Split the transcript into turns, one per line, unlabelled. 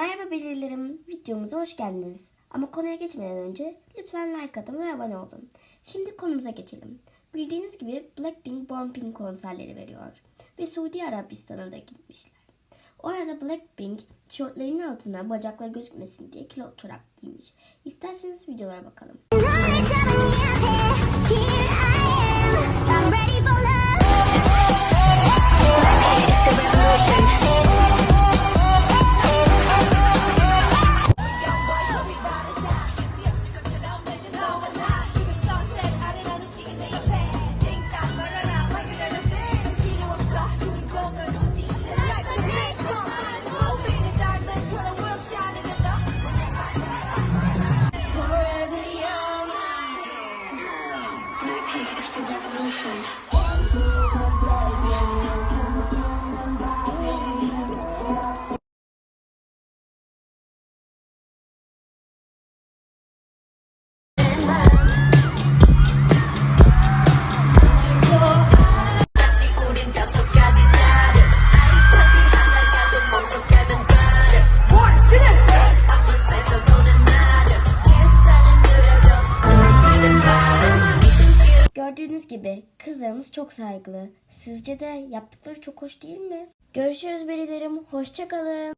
Merhaba belirlerim, videomuza hoş geldiniz. Ama konuya geçmeden önce lütfen like atın ve abone olun. Şimdi konumuza geçelim. Bildiğiniz gibi Blackpink Born Pink konserleri veriyor. Ve Suudi Arabistan'a da gitmişler. Orada Blackpink tişörtlerinin altına bacakları gözükmesin diye kilo çorap giymiş. İsterseniz videolara bakalım.
чтобы я слышал.
Gördüğünüz gibi kızlarımız çok saygılı. Sizce de yaptıkları çok hoş değil mi? Görüşürüz berilerim. Hoşçakalın.